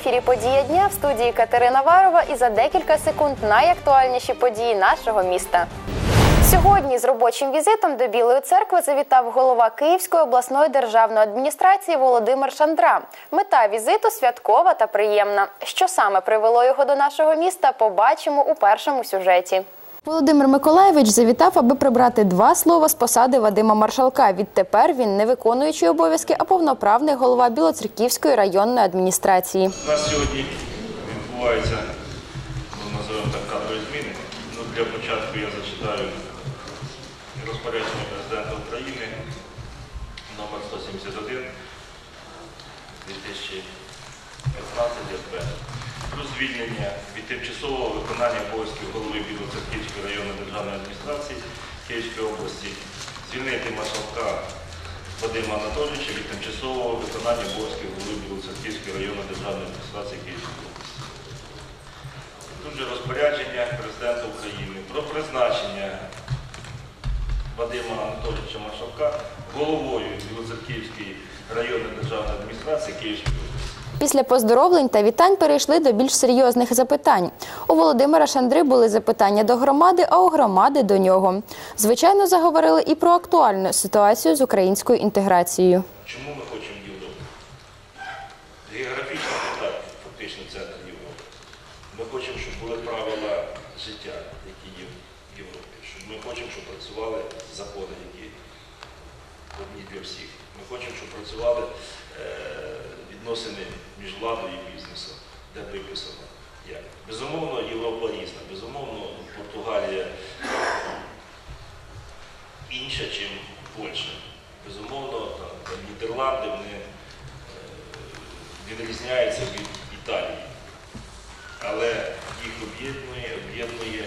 ефірі Подія дня в студії Катерина Варова і за декілька секунд найактуальніші події нашого міста. Сьогодні з робочим візитом до Білої церкви завітав голова Київської обласної державної адміністрації Володимир Шандра. Мета візиту святкова та приємна. Що саме привело його до нашого міста, побачимо у першому сюжеті. Володимир Миколаєвич завітав, аби прибрати два слова з посади Вадима Маршалка. Відтепер він не виконуючий обов'язки, а повноправний голова Білоцерківської районної адміністрації. У нас сьогодні відбуваються, ну, називаємо так, кадрові зміни. Ну, для початку я зачитаю розпорядження президента України номер 171 2015 ДП про звільнення від тимчасового виконання обов'язків голови Білоцерківської районної державної адміністрації Київської області, звільнити маршалка Вадима Анатолійовича від тимчасового виконання обов'язків голови Білоцерківської районної державної адміністрації Київської області. Тут же розпорядження президента України про призначення Вадима Анатолійовича Маршалка головою Білоцерківської районної державної адміністрації Київської області. Після поздоровлень та вітань перейшли до більш серйозних запитань. У Володимира Шандри були запитання до громади, а у громади до нього. Звичайно, заговорили і про актуальну ситуацію з українською інтеграцією. Чому ми хочемо Європу? Географічно так, фактично центр Європи. Ми хочемо, щоб були правила життя, які є в Європі. Щоб ми хочемо, щоб працювали закони, які одні для всіх. Ми хочемо, щоб працювали е, відносини між владою і бізнесом, де виписано. Як. Безумовно, Європа різна. Безумовно, Португалія інша, ніж Польща. Безумовно, там Нідерланди вони е, відрізняються від Італії. Але їх об'єднує, об'єднує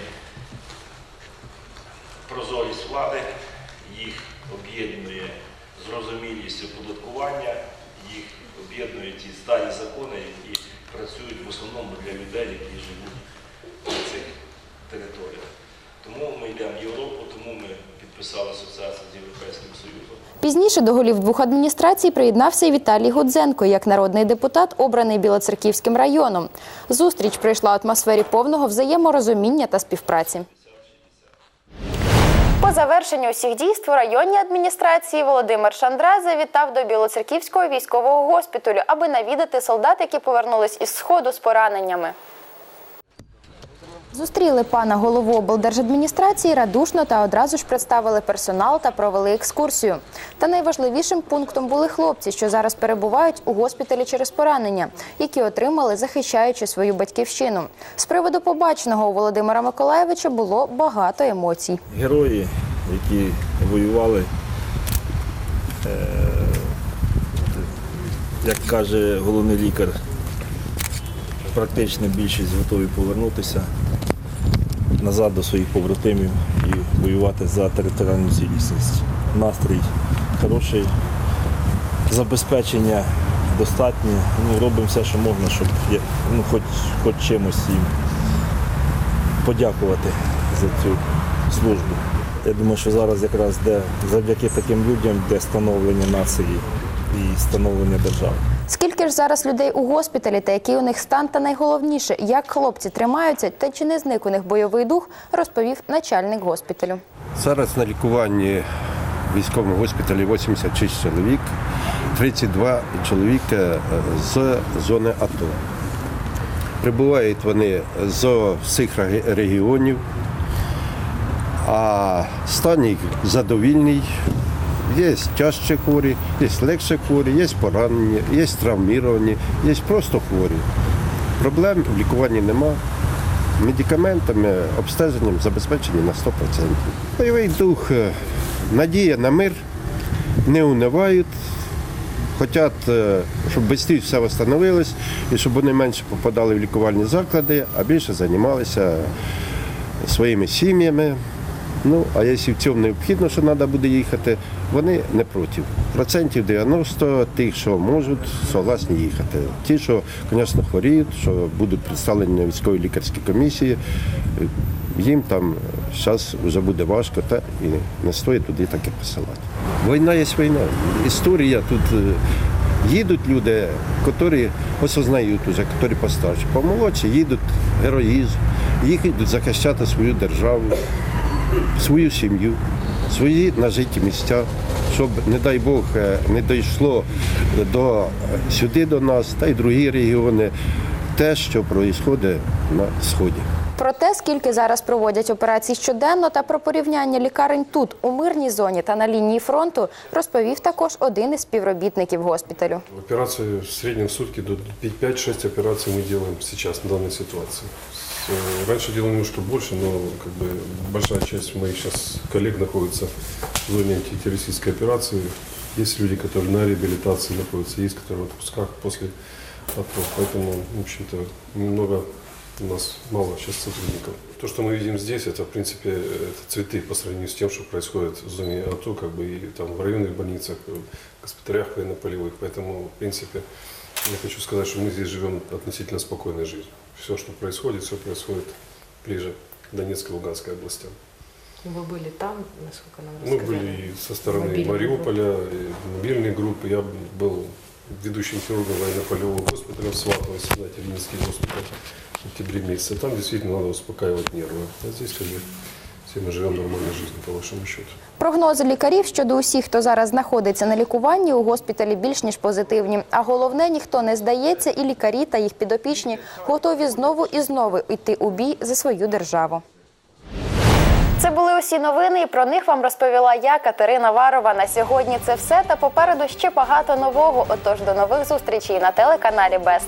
прозорість влади, їх об'єднує зрозумілість оподаткування, їх об'єднує ті старі закони, які працюють в основному для людей, які живуть на цих територіях. Тому ми йдемо в Європу, тому ми підписали асоціацію з Європейським Союзом. Пізніше до голів двох адміністрацій приєднався і Віталій Гудзенко, як народний депутат, обраний Білоцерківським районом. Зустріч прийшла в атмосфері повного взаєморозуміння та співпраці. По завершенню усіх дійств у районній адміністрації Володимир Шандра завітав до Білоцерківського військового госпіталю, аби навідати солдат, які повернулись із сходу з пораненнями. Зустріли пана голову облдержадміністрації радушно та одразу ж представили персонал та провели екскурсію. Та найважливішим пунктом були хлопці, що зараз перебувають у госпіталі через поранення, які отримали, захищаючи свою батьківщину. З приводу побаченого у Володимира Миколаєвича було багато емоцій. герої, які воювали, е, як каже головний лікар, практично більшість готові повернутися назад до своїх побратимів і воювати за територіальну цілісність. Настрій хороший, забезпечення достатнє. Ну, робимо все, що можна, щоб ну, хоч, хоч чимось їм подякувати за цю службу. Я думаю, що зараз якраз де завдяки таким людям де становлення нації і становлення держави. Скільки ж зараз людей у госпіталі та який у них стан, та найголовніше, як хлопці тримаються та чи не зник у них бойовий дух, розповів начальник госпіталю. Зараз на лікуванні в військовому госпіталі 86 чоловік, 32 чоловіка з зони АТО. Прибувають вони з всіх регіонів, а стан задовільний. Є тяжчі хворі, є легші хворі, є поранені, є травміровані, є просто хворі. Проблем в лікуванні немає медикаментами, обстеженням забезпечені на 100%. Бойовий дух, е, надія на мир, не унивають, хочуть, е, щоб швидше все встановилось і щоб вони менше попадали в лікувальні заклади, а більше займалися своїми сім'ями. Ну, а якщо в цьому необхідно, що треба буде їхати, вони не проти. Процентів 90 тих, що можуть, согласні їхати. Ті, що, звісно, хворіють, що будуть представлені військовій лікарській комісії, їм там зараз вже буде важко, та і не стоїть туди таке посилати. Війна є війна. Історія тут е, Їдуть люди, які осознають уже, які постарші. Помолодші їдуть героїзм, їх йдуть захищати свою державу, свою сім'ю, свої нажиті місця, щоб, не дай Бог, е, не дійшло до, сюди до нас та й другі регіони те, що відбувається на Сході. Про те, скільки зараз проводять операцій щоденно, та про порівняння лікарень тут, у мирній зоні та на лінії фронту, розповів також один із співробітників госпіталю. Операции в среднем в сутки до 5-6 операций мы делаем сейчас, в данной ситуации. Э, Раньше делали немножко больше, но как бы большая часть моих сейчас коллег находится в зоне антитеррористической операции. Есть люди, которые на реабилитации находятся, есть, которые в отпусках после АТО. Поэтому, в общем-то, немного у нас мало сейчас сотрудников. То, что мы видим здесь, это, в принципе, это цветы по сравнению с тем, что происходит в зоне АТО, как бы и там в районных больницах, в госпиталях военно-полевых. Поэтому, в принципе, я хочу сказать, что мы здесь живем относительно спокойной жизнью. Все, что происходит, все происходит ближе к Донецкой и Луганской областям. Вы были там, насколько нам Мы рассказали? были и со стороны Мобильные Мариуполя, и мобильные группы. Я был ведущим хирургом военно-полевого госпиталя в Сватово, если знаете, Ленинский госпиталь в октябре месяце. Там действительно надо успокаивать нервы. А здесь как бы все мы живем нормальной жизнью, по вашему счету. Прогнози лікарів щодо усіх, хто зараз знаходиться на лікуванні у госпіталі, більш ніж позитивні. А головне, ніхто не здається, і лікарі та їх підопічні готові знову і знову йти у бій за свою державу. Це були усі новини, і про них вам розповіла я, Катерина Варова. На сьогодні це все. Та попереду ще багато нового. Отож, до нових зустрічей на телеканалі Бест.